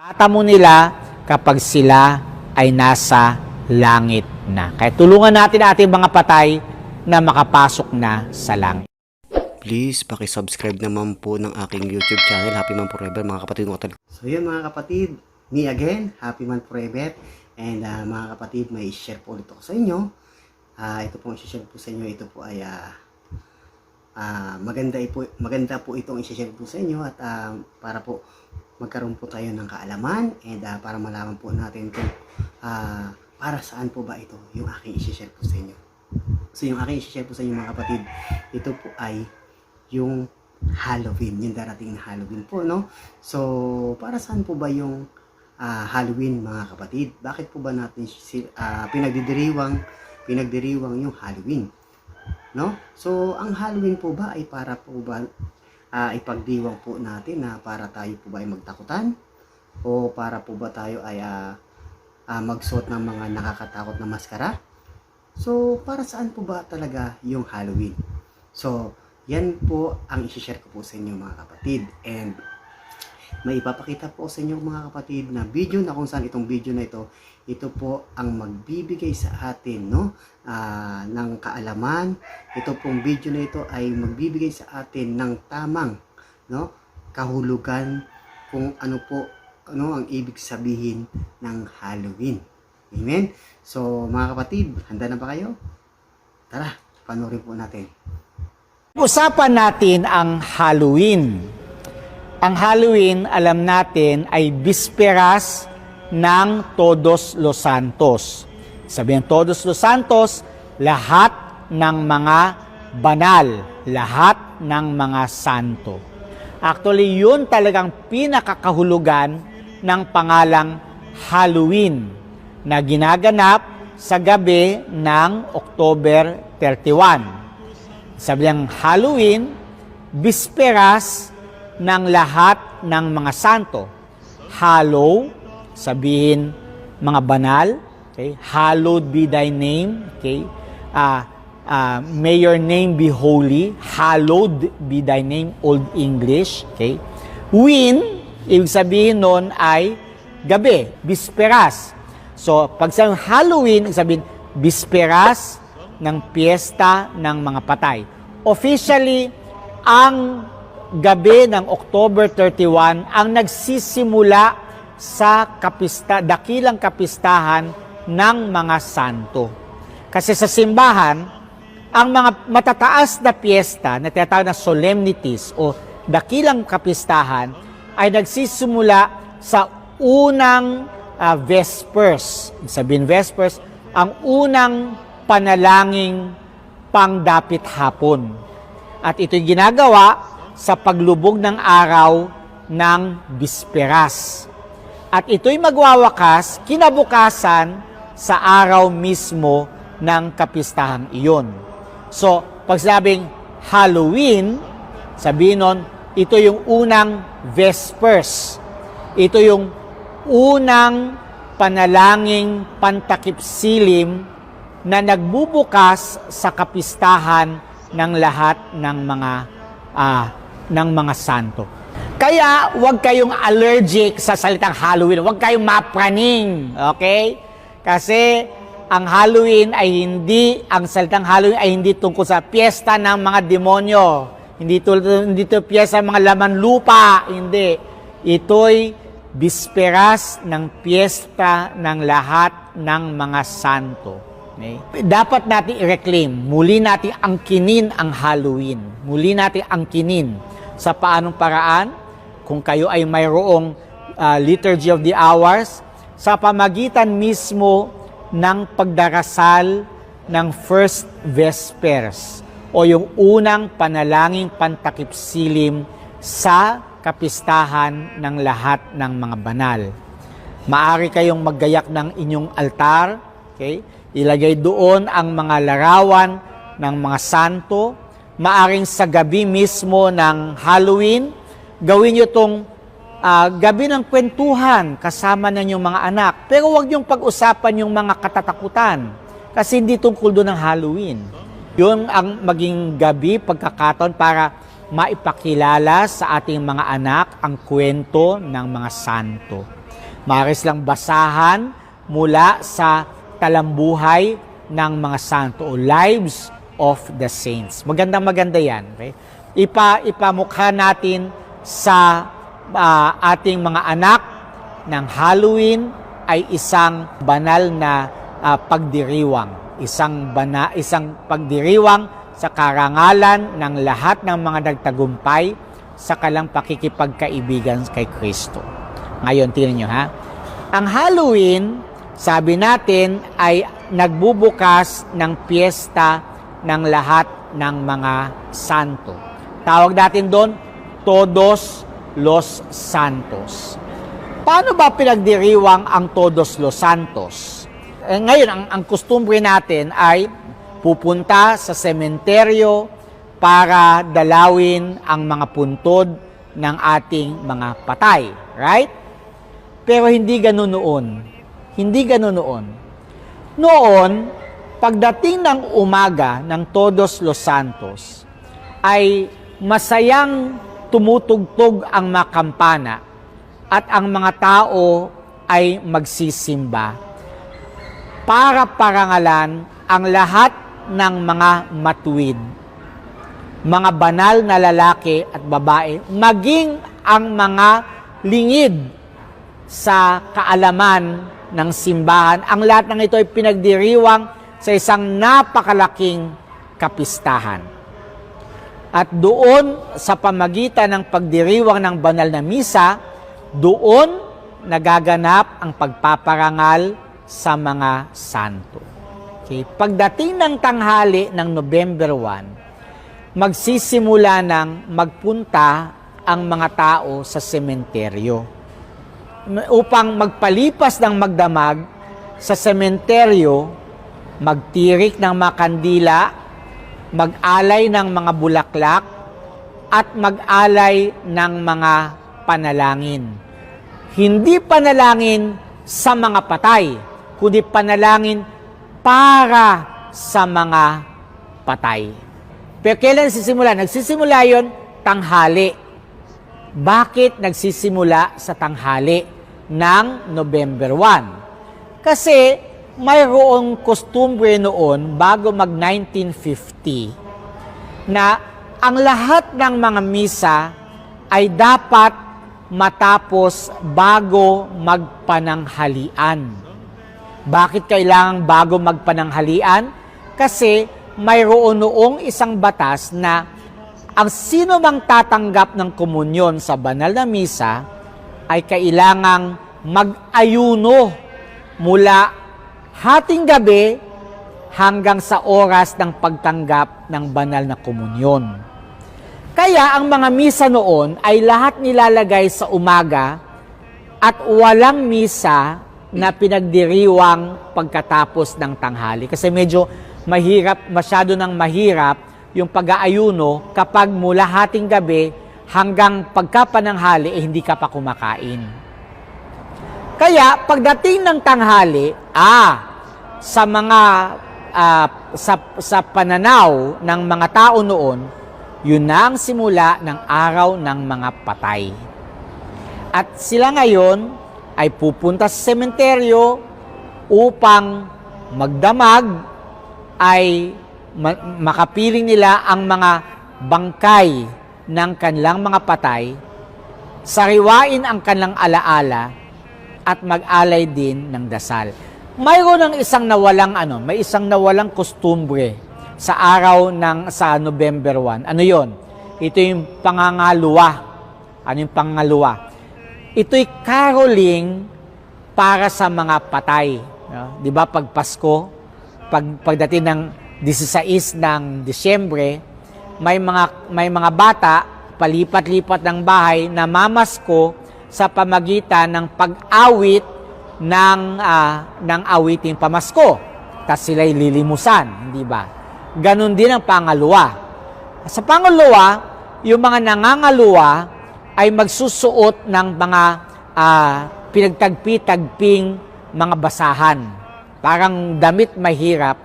Tatamo nila kapag sila ay nasa langit na. Kaya tulungan natin ating mga patay na makapasok na sa langit. Please, pakisubscribe naman po ng aking YouTube channel, Happy Man Forever, mga kapatid ko. So yun mga kapatid, me again, Happy Man Forever. And ah, mga kapatid, may share po ulit ako sa inyo. Ah, ito pong i-share po sa inyo, ito po ay ah, ah, maganda, po, maganda po itong i-share po sa inyo at ah, para po magkaroon po tayo ng kaalaman and ah, para malaman po natin kung ah, para saan po ba ito yung aking i-share po sa inyo. So yung aking i-share po sa inyo mga kapatid, ito po ay yung Halloween, yung darating na Halloween po, no? So, para saan po ba yung ah, Halloween, mga kapatid? Bakit po ba natin ah, pinagdidiriwang, pinagdiriwang yung Halloween? No? So, ang Halloween po ba ay para po ba ah, ipagdiwang po natin na para tayo po ba ay magtakutan? O para po ba tayo ay ah, ah, magsuot ng mga nakakatakot na maskara? So, para saan po ba talaga yung Halloween? So, yan po ang isi-share ko po sa inyo mga kapatid. And may ipapakita po sa inyo mga kapatid na video na kung saan itong video na ito, ito po ang magbibigay sa atin no ah, ng kaalaman. Ito pong video na ito ay magbibigay sa atin ng tamang no kahulugan kung ano po ano ang ibig sabihin ng Halloween. Amen. So mga kapatid, handa na ba kayo? Tara, panoorin po natin. Usapan natin ang Halloween. Ang Halloween, alam natin, ay bisperas ng Todos los Santos. Sabihin Todos los Santos, lahat ng mga banal, lahat ng mga santo. Actually, yun talagang pinakakahulugan ng pangalang Halloween na ginaganap sa gabi ng October 31. Sabi niyang Halloween, bisperas ng lahat ng mga santo. Hallow, sabihin mga banal, okay? Hallowed be thy name, okay? Ah, ah, may your name be holy, hallowed be thy name, Old English, okay? Win, ibig sabihin nun ay gabi, bisperas. So, pag sa Halloween, ibig sabihin, bisperas ng piyesta ng mga patay. Officially, ang gabi ng October 31 ang nagsisimula sa kapista, dakilang kapistahan ng mga santo. Kasi sa simbahan, ang mga matataas na piyesta na tinatawag na solemnities o dakilang kapistahan ay nagsisimula sa unang ah, Vespers. Sabihin Vespers, ang unang panalangin pangdapit hapon. At ito'y ginagawa sa paglubog ng araw ng bisperas. At ito'y magwawakas kinabukasan sa araw mismo ng kapistahang iyon. So, pag sabing Halloween, sabihin nun, ito yung unang Vespers. Ito yung unang panalangin pantakip silim na nagbubukas sa kapistahan ng lahat ng mga ah, ng mga santo. Kaya huwag kayong allergic sa salitang Halloween. Huwag kayong mapraning. Okay? Kasi ang Halloween ay hindi, ang salitang Halloween ay hindi tungkol sa piyesta ng mga demonyo. Hindi to, hindi to piyesta ng mga laman lupa. Hindi. Ito'y bisperas ng piyesta ng lahat ng mga santo. Okay? Dapat natin i-reclaim, muli natin angkinin ang Halloween. Muli natin angkinin sa paanong paraan, kung kayo ay mayroong ah, Liturgy of the Hours, sa pamagitan mismo ng pagdarasal ng First Vespers o yung unang panalangin pantakip silim sa kapistahan ng lahat ng mga banal. Maari kayong maggayak ng inyong altar, okay? Ilagay doon ang mga larawan ng mga santo. Maaring sa gabi mismo ng Halloween, gawin nyo itong ah, gabi ng kwentuhan kasama ng inyong mga anak. Pero huwag niyong pag-usapan yung mga katatakutan kasi hindi tungkol doon ng Halloween. Yun ang maging gabi, pagkakataon para maipakilala sa ating mga anak ang kwento ng mga santo. Maris lang basahan mula sa talambuhay ng mga santo o lives of the saints. Magandang maganda yan. Okay? Ipa, ipamukha natin sa ah, ating mga anak ng Halloween ay isang banal na ah, pagdiriwang. Isang, bana, isang pagdiriwang sa karangalan ng lahat ng mga nagtagumpay sa kalang pakikipagkaibigan kay Kristo. Ngayon, tingnan nyo ha. Ang Halloween, sabi natin, ay nagbubukas ng piyesta ng lahat ng mga santo. Tawag natin doon, Todos los Santos. Paano ba pinagdiriwang ang Todos los Santos? Eh, ngayon, ang, ang kustumbre natin ay pupunta sa sementeryo para dalawin ang mga puntod ng ating mga patay. Right? Pero hindi ganun noon. Hindi ganun noon. Noon, pagdating ng umaga ng Todos los Santos, ay masayang tumutugtog ang mga kampana at ang mga tao ay magsisimba para parangalan ang lahat ng mga matuwid, mga banal na lalaki at babae, maging ang mga lingid sa kaalaman ng simbahan. Ang lahat ng ito ay pinagdiriwang sa isang napakalaking kapistahan. At doon sa pamagitan ng pagdiriwang ng banal na misa, doon nagaganap ang pagpaparangal sa mga santo. Okay. Pagdating ng tanghali ng November 1, magsisimula ng magpunta ang mga tao sa sementeryo upang magpalipas ng magdamag sa sementeryo, magtirik ng mga kandila, mag-alay ng mga bulaklak, at mag-alay ng mga panalangin. Hindi panalangin sa mga patay, kundi panalangin para sa mga patay. Pero kailan nagsisimula? Nagsisimula yon tanghali. Bakit nagsisimula sa tanghali ng November 1? Kasi mayroong kostumbre noon bago mag 1950 na ang lahat ng mga misa ay dapat matapos bago magpananghalian. Bakit kailangan bago magpananghalian? Kasi mayroon noong isang batas na ang sino mang tatanggap ng komunyon sa banal na misa ay kailangang mag-ayuno mula hating gabi hanggang sa oras ng pagtanggap ng banal na komunyon. Kaya ang mga misa noon ay lahat nilalagay sa umaga at walang misa na pinagdiriwang pagkatapos ng tanghali. Kasi medyo mahirap, masyado nang mahirap yung pag-aayuno kapag mula hating gabi hanggang pagkapananghali eh hindi ka pa kumakain. Kaya pagdating ng tanghali, ah, sa mga ah, sa, sa pananaw ng mga tao noon, yun na ang simula ng araw ng mga patay. At sila ngayon ay pupunta sa sementeryo upang magdamag ay ma- makapiling nila ang mga bangkay ng kanilang mga patay, sariwain ang kanilang alaala, at mag-alay din ng dasal. Mayroon ng isang nawalang ano, may isang nawalang kostumbre sa araw ng sa November 1. Ano 'yon? Ito yung pangangaluwa. Ano yung pangangaluwa? Ito'y caroling para sa mga patay. No? 'Di ba pag Pasko, pag pagdating ng 16 ng Disyembre, may mga may mga bata palipat-lipat ng bahay na mamasko sa pamagitan ng pag-awit ng ah, ng awiting pamasko. Tapos sila'y lilimusan, di ba? Ganon din ang pangalawa. Sa pangalawa, yung mga nangangaluwa ay magsusuot ng mga ah, pinagtagpi-tagping mga basahan. Parang damit mahirap.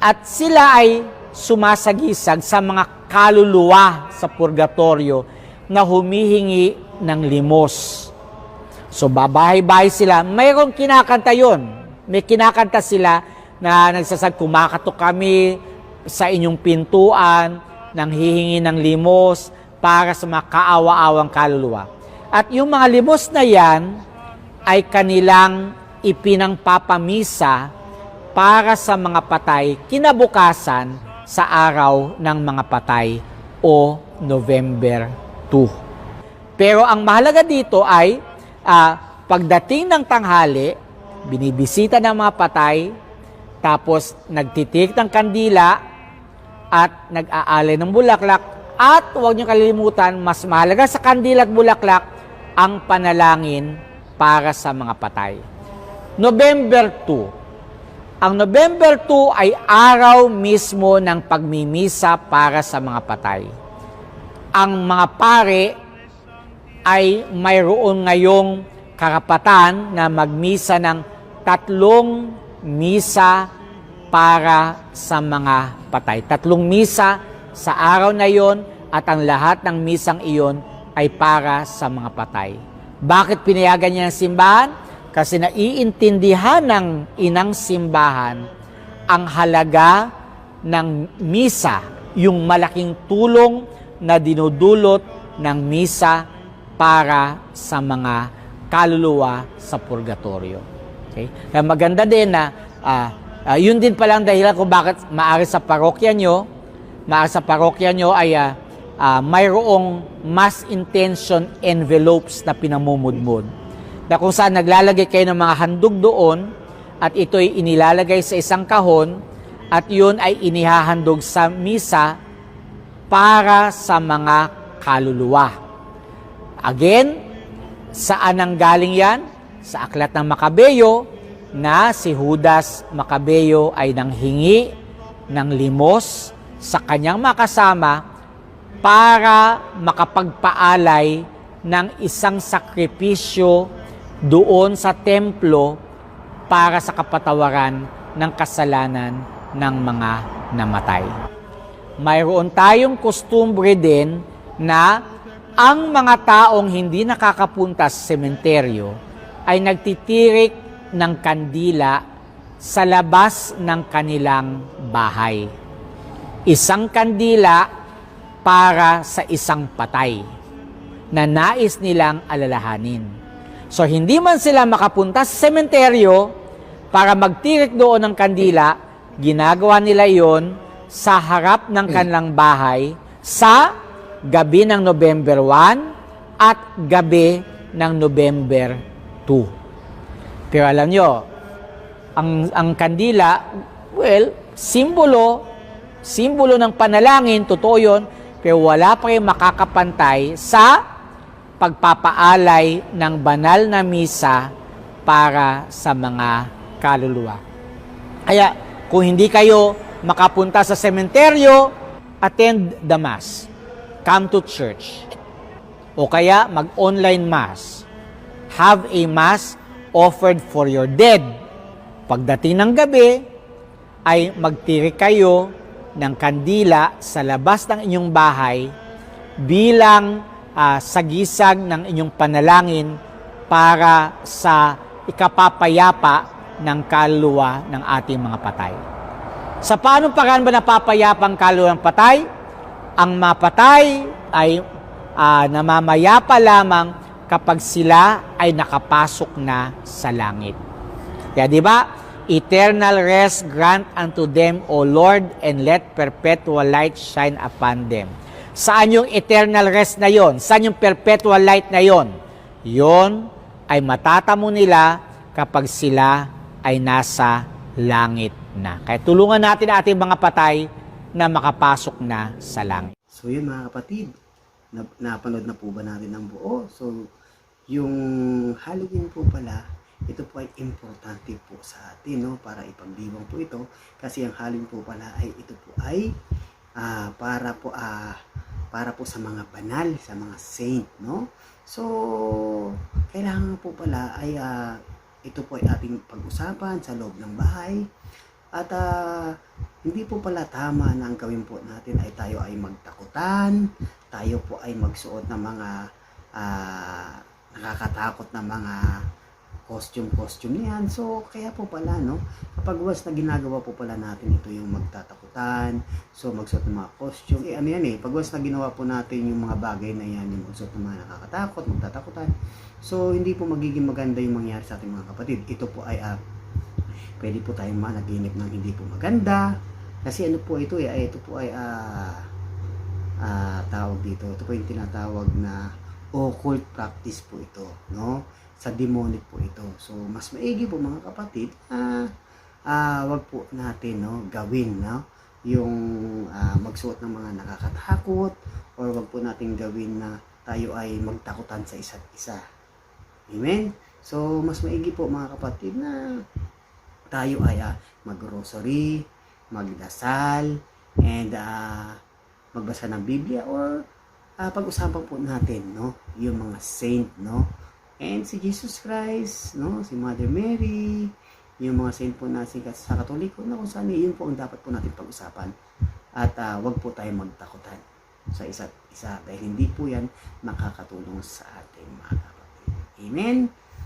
At sila ay sumasagisag sa mga kaluluwa sa purgatorio na humihingi ng limos. So babahay-bahay sila. Mayroong kinakanta yon. May kinakanta sila na nagsasag, kumakatok kami sa inyong pintuan, nang hihingi ng limos para sa mga kaawa-awang kaluluwa. At yung mga limos na yan ay kanilang ipinangpapamisa para sa mga patay kinabukasan sa araw ng mga patay o November 2. Pero ang mahalaga dito ay ah, pagdating ng tanghali, binibisita ng mga patay, tapos nagtitik ng kandila at nag-aalay ng bulaklak at huwag niyo kalilimutan, mas mahalaga sa kandila at bulaklak ang panalangin para sa mga patay. November 2. Ang November 2 ay araw mismo ng pagmimisa para sa mga patay. Ang mga pare ay mayroon ngayong karapatan na magmisa ng tatlong misa para sa mga patay. Tatlong misa sa araw na yon at ang lahat ng misang iyon ay para sa mga patay. Bakit pinayagan niya ang simbahan? Kasi naiintindihan ng inang simbahan ang halaga ng misa, yung malaking tulong na dinudulot ng misa para sa mga kaluluwa sa purgatorio. Okay? Kaya maganda din na ah, ah, yun din pala ang dahilan kung bakit maaari sa parokya nyo, maaari sa parokya nyo ay ah, ah, mayroong mass intention envelopes na pinamumudmud. Na kung saan naglalagay kayo ng mga handog doon at ito'y inilalagay sa isang kahon at yun ay inihahandog sa misa para sa mga kaluluwa. Again, saan ang galing yan? Sa aklat ng Makabeyo na si Judas Makabeyo ay nanghingi ng limos sa kanyang makasama para makapagpaalay ng isang sakripisyo doon sa templo para sa kapatawaran ng kasalanan ng mga namatay mayroon tayong kostumbre din na ang mga taong hindi nakakapunta sa sementeryo ay nagtitirik ng kandila sa labas ng kanilang bahay. Isang kandila para sa isang patay na nais nilang alalahanin. So hindi man sila makapunta sa sementeryo para magtirik doon ng kandila, ginagawa nila yon sa harap ng kanilang bahay sa gabi ng November 1 at gabi ng November 2. Pero alam nyo, ang, ang kandila, well, simbolo, simbolo ng panalangin, totoo yun, pero wala pa rin makakapantay sa pagpapaalay ng banal na misa para sa mga kaluluwa. Kaya kung hindi kayo makapunta sa sementeryo, attend the mass. Come to church. O kaya mag-online mass. Have a mass offered for your dead. Pagdating ng gabi, ay magtiri kayo ng kandila sa labas ng inyong bahay bilang ah, sagisag ng inyong panalangin para sa ikapapayapa ng kaluluwa ng ating mga patay. Sa paanong paraan ba napapayapa ang kaluluwa ng patay? Ang mapatay ay ah, namamayapa lamang kapag sila ay nakapasok na sa langit. Kaya di ba? Eternal rest grant unto them, O Lord, and let perpetual light shine upon them. Saan yung eternal rest na yon? Saan yung perpetual light na yon? Yon ay matatamo nila kapag sila ay nasa langit na. Kaya tulungan natin ating mga patay na makapasok na sa langit. So yun mga kapatid, na, napanood na po ba natin ang buo? So yung Halloween po pala, ito po ay importante po sa atin, no? Para ipagdiwang po ito. Kasi ang Halloween po pala ay ito po ay ah, para po ah, para po sa mga banal, sa mga saint, no? So, kailangan po pala ay ah, ito po ay ating pag-usapan sa loob ng bahay. At ah, hindi po pala tama na ang gawin po natin ay tayo ay magtakutan, tayo po ay magsuot ng mga ah, nakakatakot na mga costume-costume niyan. So, kaya po pala, no? Kapag once na ginagawa po pala natin ito yung magtatakutan, so magsuot ng mga costume, eh, ano yan eh, pag once na ginawa po natin yung mga bagay na yan, yung magsuot ng mga nakakatakot, magtatakutan, so hindi po magiging maganda yung mangyari sa ating mga kapatid. Ito po ay, ah, pwede po tayong managinip ng hindi po maganda, kasi ano po ito eh, ito po ay, ah, ah, tawag dito, ito po yung tinatawag na occult practice po ito, no? Sa demonic po ito. So, mas maigi po mga kapatid, ah, ah, wag po natin, no, gawin, no? Yung ah, magsuot ng mga nakakatakot or wag po natin gawin na tayo ay magtakutan sa isa't isa. Amen? So, mas maigi po mga kapatid na tayo ay ah, mag-rosary, magdasal, and ah, magbasa ng Biblia or ah, pag-usapan po natin no yung mga saint no and si Jesus Christ no si Mother Mary yung mga saint po natin sa Katoliko na kung saan yun po ang dapat po natin pag-usapan at ah, wag po tayo magtakutan sa isa't isa dahil hindi po yan makakatulong sa ating mga kapatid. Amen?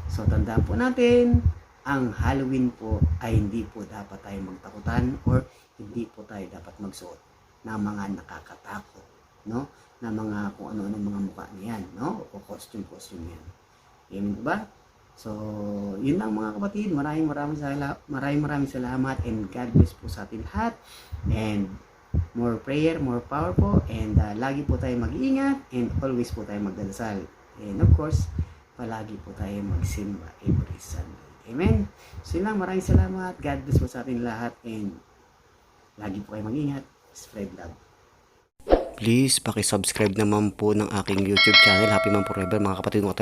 So tandaan po natin ang Halloween po ay hindi po dapat tayo magtakutan or hindi po tayo dapat magsuot ng mga nakakatakot, no? Na mga kung ano-ano mga mukha niyan, no? O costume-costume yan. Amen ba? So, yun lang mga kapatid. Maraming maraming salamat, maraming maraming salamat and God bless po sa atin lahat. And more prayer, more power po. And uh, lagi po tayo mag-iingat and always po tayo magdadasal. And of course, palagi po tayo magsimba every Sunday. Amen? So yun lang, maraming salamat. God bless po sa atin lahat and lagi po kayo mag-ingat. Spread love. Please, paki-subscribe naman po ng aking YouTube channel, Happy Man Forever, mga kapatid ko